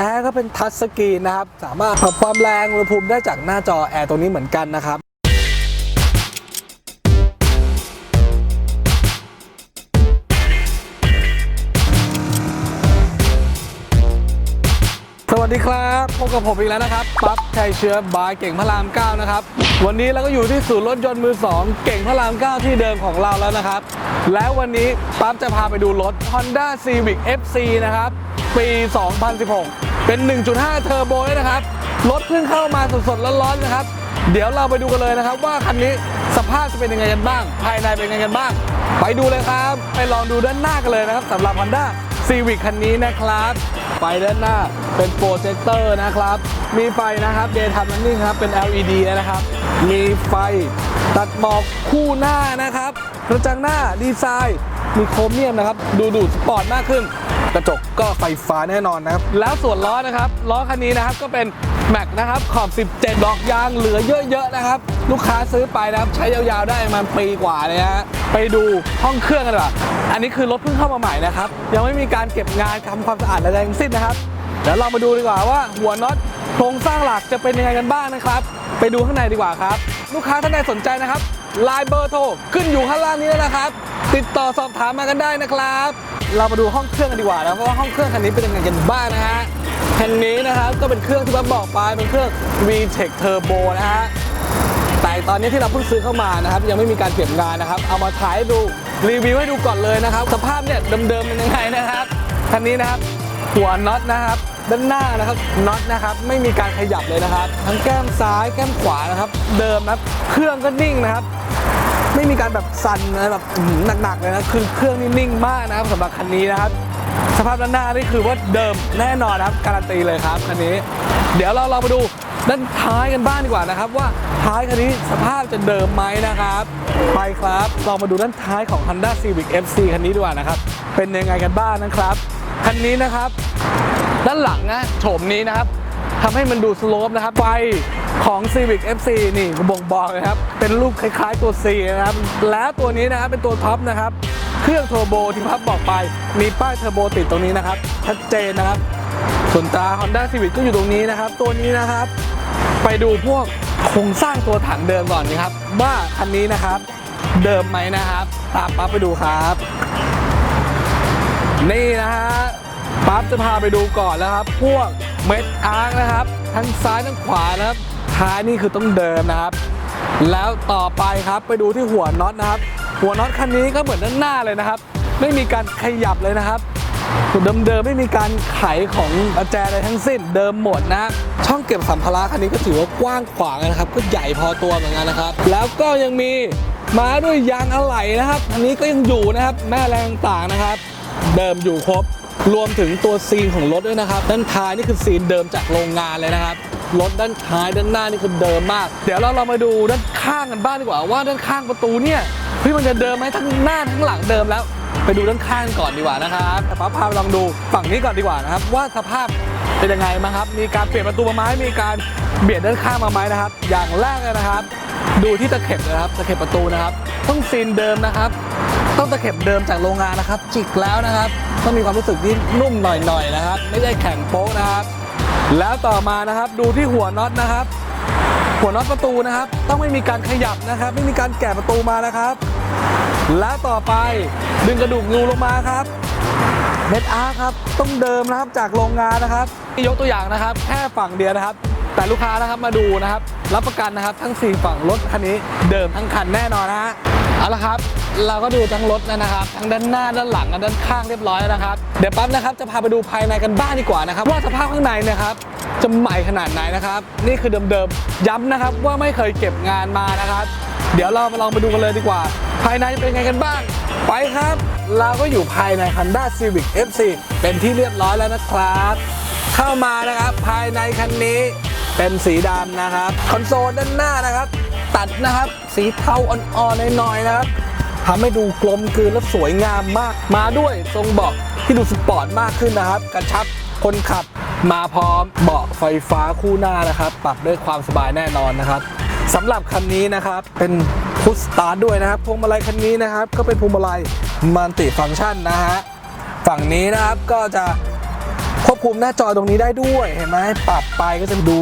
แอร์ก็เป็นทัชสกรีนนะครับ สามารถปรับความแรงอุณหภูมิได้จากหน้าจอแอร์ตรงนี้เหมือนกันนะครับสวัสดีครับพบกับผมอีกแล้วนะครับปั๊บชัยเชื้อบายเก่งพระราม 9 นะครับ วันนี้เราก็อยู่ที่ศูนย์รถยนต์มือ 2 เก่งพระราม 9 ที่เดิมของเราแล้วนะครับ แล้ววันนี้ปั๊บจะพาไปดูรถ Honda Civic FC นะครับ ปี 2016 เป็น 1.5 เทอร์โบด้วยนะครับ รถเพิ่งเข้ามาสดๆร้อนๆนะครับ เดี๋ยวเราไปดูกันเลยนะครับ ว่าคันนี้สภาพจะเป็นยังไงกันบ้าง ภายในเป็นยังไงกันบ้าง ไปดูเลยครับ ไปลองดูด้านหน้ากันเลยนะครับสำหรับ Honda Civic คันนี้นะครับไฟด้านหน้าเป็นโปรเจคเตอร์นะครับ มีไฟนะครับ Daytime Running ครับเป็น LED นะครับ มีไฟตัดหมอกคู่หน้านะครับกระจังหน้าดีไซน์ มีโครเมียมนะครับ ดูดูสปอร์ตมากขึ้น กระจกก็ไฟฟ้าแน่นอนนะครับ แล้วส่วนล้อนะครับล้อคันนี้นะครับก็เป็นแม็กนะครับขอบ 17 ดอกยางเหลือเยอะๆนะครับ ลูกค้าซื้อไปนะครับใช้ยาวๆได้มาณปีกว่าเลยฮะไปดูห้องเครื่องกันดีกว่าอันนี้คือรถเพิ่งเข้ามาใหม่นะครับ ยังไม่มีการเก็บงานทำความสะอาดอะไรทั้งสิ้นนะครับเดี๋ยวเรามาดูดีกว่าว่าหัวน็อตโครงสร้างหลักจะเป็นยังไงกันบ้างนะครับ ไปดูข้างในดีกว่าครับ ลูกค้าท่านใดสนใจนะครับไลน์เบอร์โทรขึ้นอยู่ข้างล่างนี้แล้วนะครับ ติดต่อสอบถามมากันได้นะครับ เรามาดูห้องเครื่องกันดีกว่านะเพราะว่าห้องเครื่องคันนี้เป็นยังไงกันบ้างนะฮะคันนี้นะครับก็เป็นเครื่องที่บับอกไปเป็นเครื่อง VTEC Turbo นะฮะแต่ตอนนี้ที่เราเพิ่งซื้อเข้ามานะครับ ยังไม่มีการเก็บงานนะครับ เอามาถ่ายให้ดูรีวิวให้ดูก่อนเลยนะครับ สภาพเนี่ยเดิมๆเป็นยังไงนะครับคันนี้นะครับหัวน็อตนะครับด้านหน้านะครับน็อตนะครับไม่มีการขยับเลยนะครับ ทั้งแก้มซ้ายแก้มขวานะครับ เดิมนะครับเครื่องก็นิ่งนะครับ ไม่มีการแบบสั่นอะไรแบบหนักๆเลยนะคือเครื่องนี่นิ่งมากนะครับสำหรับคันนี้นะครับ สภาพด้านหน้านี่คือว่าเดิมแน่นอนนะครับการันตีเลยครับคันนี้ เดี๋ยวเราเรามาดูด้านท้ายกันบ้างดีกว่านะครับ ว่าท้ายคันนี้สภาพจะเดิมไหมนะครับ ไปครับเรามาดูด้านท้ายของ Honda Civic FC คันนี้ดีกว่านะครับ เป็นยังไงกันบ้างนะครับ คันนี้นะครับ ด้านหลังนะโฉมนี้นะครับ ทำให้มันดูสโลปนะครับไฟของ Civic FC นี่บ่งบอกเลยครับ เป็นรูปคล้ายๆตัว C นะครับ แล้วตัวนี้นะครับเป็นตัวท็อปนะครับ เครื่องเทอร์โบที่พับบอกไป มีป้ายเทอร์โบติดตรงนี้นะครับ ชัดเจนนะครับ ส่วนตา Honda Civic ก็อยู่ตรงนี้นะครับ ตัวนี้นะครับ ไปดูพวกโครงสร้างตัวถังเดิมก่อนนะครับ ว่าคันนี้นะครับ เดิมไหมนะครับ ตามปั๊บไปดูครับ นี่นะฮะปั๊บจะพาไปดูก่อนแล้วครับ พวก เม็ดอาร์คนะครับ ทั้งซ้ายทั้งขวานะครับท้ายนี่คือต้องเดิมนะครับ แล้วต่อไปครับไปดูที่หัวน็อตนะครับ หัวน็อตคันนี้ก็เหมือนด้านหน้าเลยนะครับ ไม่มีการขยับเลยนะครับเดิมๆไม่มีการไขของประแจอะไรทั้งสิ้นเดิมหมดนะ ช่องเก็บสัมภาระคันนี้ก็ถือว่ากว้างขวางนะครับ ก็ใหญ่พอตัวเหมือนกันนะครับ แล้วก็ยังมีมาด้วยยางอะไหล่นะครับอันนี้ก็ยังอยู่นะครับ แม่แรงต่างนะครับ เดิมอยู่ครบ รวมถึงตัวซีนของรถด้วยนะครับ ด้านท้ายนี่คือซีนเดิมจากโรงงานเลยนะครับรถด้านท้ายด้านหน้านี่คือเดิมมาก เดี๋ยวเราเรามาดูด้านข้างกันบ้างดีกว่าว่าด้านข้างประตูเนี่ยเฮ้ยมันจะเดิมไหมทั้งหน้าทั้งหลังเดิมแล้ว ไปดูด้านข้างก่อนดีกว่านะครับแต่ป้าพาลองดูฝั่งนี้ก่อนดีกว่านะครับ ว่าสภาพเป็นยังไงบ้าครับ มีการเปลี่ยนประตูมาไหมมีการเบียดด้านข้างมาไหมนะครับ อย่างแรกเลยนะครับ ดูที่ตะเข็บนะครับตะเข็บประตูนะครับต้องซีนเดิมนะครับ ต้องตะเข็บเดิมจากโรงงานนะครับ จิกแล้วนะครับต้องมีความรู้สึกที่นุ่มหน่อยๆนะครับ ไม่ได้แข็งโป๊กนะครับ แล้วต่อมานะครับดูที่หัวน็อตนะครับ หัวน็อตประตูนะครับ ต้องไม่มีการขยับนะครับ ไม่มีการแกะประตูมานะครับ แล้วต่อไปดึงกระดูกงูลงมาครับเม็ดอาร์ครับต้องเดิมนะครับจากโรงงานนะครับยกตัวอย่างนะครับ แค่ฝั่งเดียวนะครับ แต่ลูกค้านะครับมาดูนะครับ รับประกันนะครับทั้ง 4 ฝั่งรถคันนี้เดิมทั้งคันแน่นอนนะฮะเอาละครับ เราก็ดูทั้งรถนะครับทั้งด้านหน้าด้านหลังและด้านข้างเรียบร้อยแล้วนะครับเดี๋ยวปั๊บนะครับจะพาไปดูภายในกันบ้างดีกว่านะครับว่าสภาพข้างในเนะครับจะใหม่ขนาดไหนนะครับนี่คือเดิมๆย้ำนะครับว่าไม่เคยเก็บงานมานะครับ เดี๋ยวเรามาลองไปดูกันเลยดีกว่า ภายในเป็นไงกันบ้างไปครับ เราก็อยู่ภายใน Honda Civic FC เป็นที่เรียบร้อยแล้วนะครับ เข้ามานะครับภายในคันนี้เป็นสีดำนะครับ คอนโซลด้านหน้านะครับ ตัดนะครับสีเทาอ่อนๆหน่อยๆนะครับ ทำให้ดูกลมกลืนและสวยงามมาก มาด้วยทรงเบาะที่ดูสปอร์ตมากขึ้นนะครับ กระชับคนขับมาพร้อมเบาะไฟฟ้าคู่หน้านะครับ ปรับด้วยความสบายแน่นอนนะครับสำหรับคันนี้นะครับเป็นพุชสตาร์ด้วยนะครับพวงมาลัยคันนี้นะครับ ก็เป็นพวงมาลัยมัลติฟังก์ชันนะฮะฝั่งนี้นะครับก็จะควบคุมหน้าจอตรงนี้ได้ด้วยเห็นไหมปรับไปก็จะดู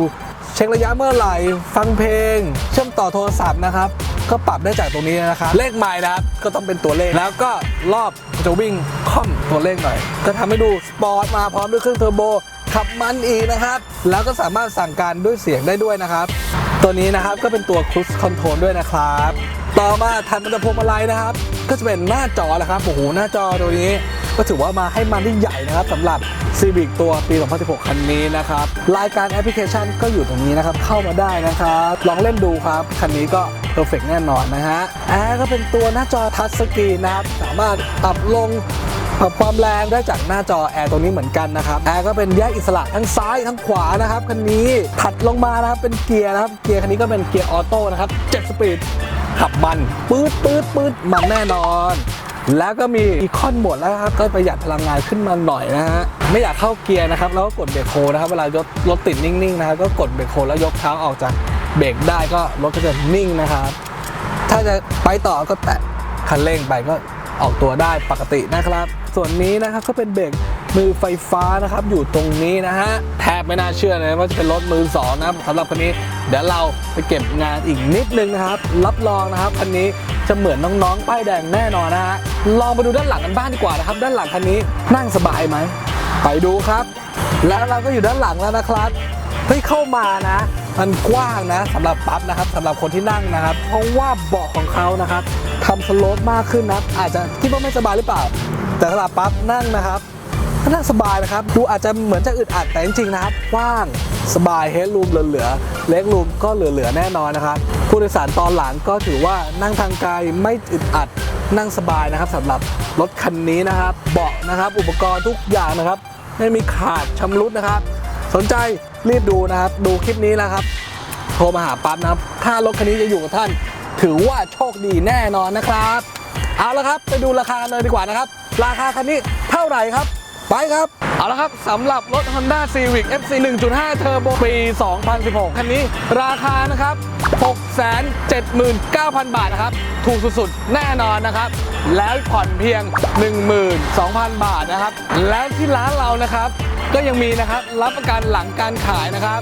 เช็คระยะเมื่อไหร่ ฟังเพลง เชื่อมต่อโทรศัพท์นะครับ ก็ปรับได้จากตรงนี้นะครับ เลขไมล์นะครับ ก็ต้องเป็นตัวเลข แล้วก็รอบจะวิ่งค่อมตัวเลขหน่อย ก็ทำให้ดูสปอร์ตมาพร้อมด้วยเครื่องเทอร์โบ ขับมันอีกนะครับ แล้วก็สามารถสั่งการด้วยเสียงได้ด้วยนะครับ ตัวนี้นะครับก็เป็นตัวค u ู e คอนโทรลด้วยนะครับ ต่อมาถัดมาจากพวงมาลัยนะครับ ก็จะเป็นหน้าจอแหละครับ โอ้โห หน้าจอตัวนี้ ก็ถือว่ามาให้มันที่ใหญ่นะครับสำหรับ Civic ตัวปี 2016 คันนี้นะครับ รายการแอปพลิเคชันก็อยู่ตรงนี้นะครับ เข้ามาได้นะครับ ลองเล่นดูครับ คันนี้ก็ เพอร์เฟกแน่นอนนะฮะแอร์ก็เป็นตัวหน้าจอทัชสกรีนนะครับ สามารถปรับลงปรับความแรงได้จากหน้าจอแอร์ตัวนี้เหมือนกันนะครับแอร์ก็เป็นแยกอิสระทั้งซ้ายทั้งขวานะครับคันนี้ถัดลงมานะครับเป็นเกียร์นะครับเกียร์คันนี้ก็เป็นเกียร์ออโต้นะครับ7สปีดขับมันปื๊ดปื๊ดปื๊ดมันแน่นอนแล้วก็มีอีคอนหมดแล้วครับ ก็ประหยัดพลังงานขึ้นมาหน่อยนะฮะ ไม่อยากเข้าเกียร์นะครับ แล้วก็กดเบรกโฮนะครับ เวลารถรถติดนิ่งๆนะครับ ก็กดเบรกโฮแล้วยกเท้าออกจาก เบรกได้ก็รถก็จะนิ่งนะครับ ถ้าจะไปต่อก็แตะคันเร่งไปก็ออกตัวได้ปกตินะครับ ส่วนนี้นะครับก็เป็นเบรกมือไฟฟ้านะครับอยู่ตรงนี้นะฮะแทบไม่น่าเชื่อเลยว่าจะเป็นรถมือสองนะครับสำหรับคันนี้ เดี๋ยวเราไปเก็บงานอีกนิดนึงนะครับ รับรองนะครับคันนี้จะเหมือนน้องๆป้ายแดงแน่นอนนะฮะลองไปดูด้านหลังกันบ้างดีกว่านะครับ ด้านหลังคันนี้นั่งสบายไหมไปดูครับ แล้วเราก็อยู่ด้านหลังแล้วนะครับเฮ้ยเข้ามานะ มันกว้างนะสำหรับปั๊บนะครับสำหรับคนที่นั่งนะครับ เพราะว่าเบาะของเขานะครับทำสโลปมากขึ้นนะอาจจะคิดว่าไม่สบายหรือเปล่า แต่สำหรับปั๊บนั่งนะครับก็นั่งสบายนะครับ ดูอาจจะเหมือนจะอึดอัดแต่จริงๆนะครับกว้างสบายเฮดรูมเหลือๆเล็กรูมก็เหลือๆแน่นอนนะครับผู้โดยสารตอนหลังก็ถือว่านั่งทางไกลไม่อึดอัดนั่งสบายนะครับสำหรับรถคันนี้นะครับ เบาะนะครับ อุปกรณ์ทุกอย่างนะครับ ไม่มีขาดชำรุดนะครับ สนใจ รีบดูนะครับ ดูคลิปนี้แล้วครับ โทรมาหาปั๊บนะครับ ถ้ารถคันนี้จะอยู่กับท่าน ถือว่าโชคดีแน่นอนนะครับ เอาละครับ ไปดูราคาเลยดีกว่านะครับ ราคาคันนี้เท่าไหร่ครับ ไปครับ เอาละครับสำหรับรถ Honda Civic FC 1.5 Turbo ปี 2016 คันนี้ ราคานะครับ 679,000 บาทนะครับ ถูกสุดๆ แน่นอนนะครับ แล้วผ่อนเพียง 12,000 บาทนะครับ แล้วที่ร้านเรานะครับ ก็ยังมีนะครับรับประกันหลังการขายนะครับ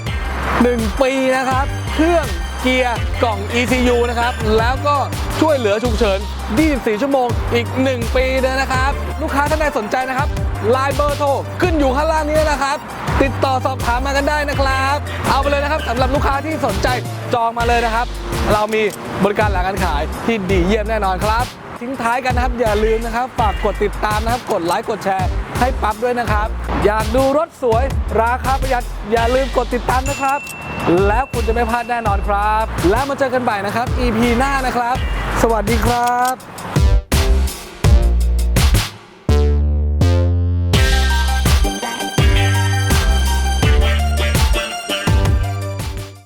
1 ปีนะครับ เครื่องเกียร์กล่อง ECU นะครับ แล้วก็ช่วยเหลือฉุกเฉิน 24 ชั่วโมงอีก 1 ปีเลยนะครับ ลูกค้าท่านใดสนใจนะครับไลน์เบอร์โทรขึ้นอยู่ข้างล่างนี้นะครับ ติดต่อสอบถามมากันได้นะครับ เอาไปเลยนะครับสำหรับลูกค้าที่สนใจจองมาเลยนะครับ เรามีบริการหลังการขายที่ดีเยี่ยมแน่นอนครับ ทิ้งท้ายกันนะครับอย่าลืมนะครับฝากกดติดตามนะครับกดไลค์กดแชร์ ให้ปั๊บด้วยนะครับ อยากดูรถสวย ราคาประหยัดอย่าลืมกดติดตามนะครับ แล้วคุณจะไม่พลาดแน่นอนครับ แล้วมาเจอกันใหม่นะครับ EP หน้านะครับ สวัสดีครับ